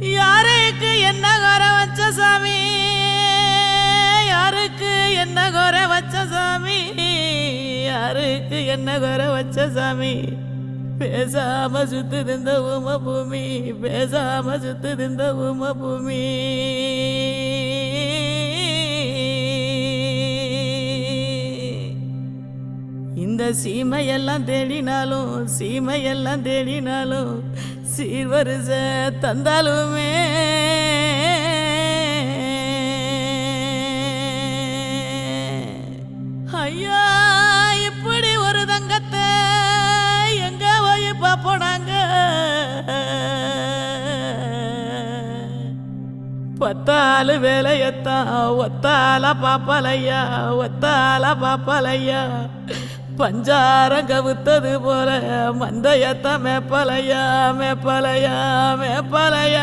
யாருக்கு என்ன குறை வச்ச சாமி? யாருக்கு என்ன குறை வச்ச சாமி? யாருக்கு என்ன குறை வச்ச சாமி? பேசாம சுத்துது இந்த உம பூமி பேசாம சுத்துது இந்த உம பூமி. இந்த சீமையெல்லாம் தேடினாலும் சீமையெல்லாம் தேடினாலும் சீர்வரிச தந்தாலுமே. ஐயா இப்படி ஒரு தங்கத்தை எங்க போய் பார்ப்போனாங்க பத்தாலு வேலையத்தான் ஒத்தால பாப்பலையா ஒத்தால பாப்பலையா பஞ்சாரம் கவுத்தது போல மந்தையத்த மேப்பலையா மேப்பலையா மேப்பலையா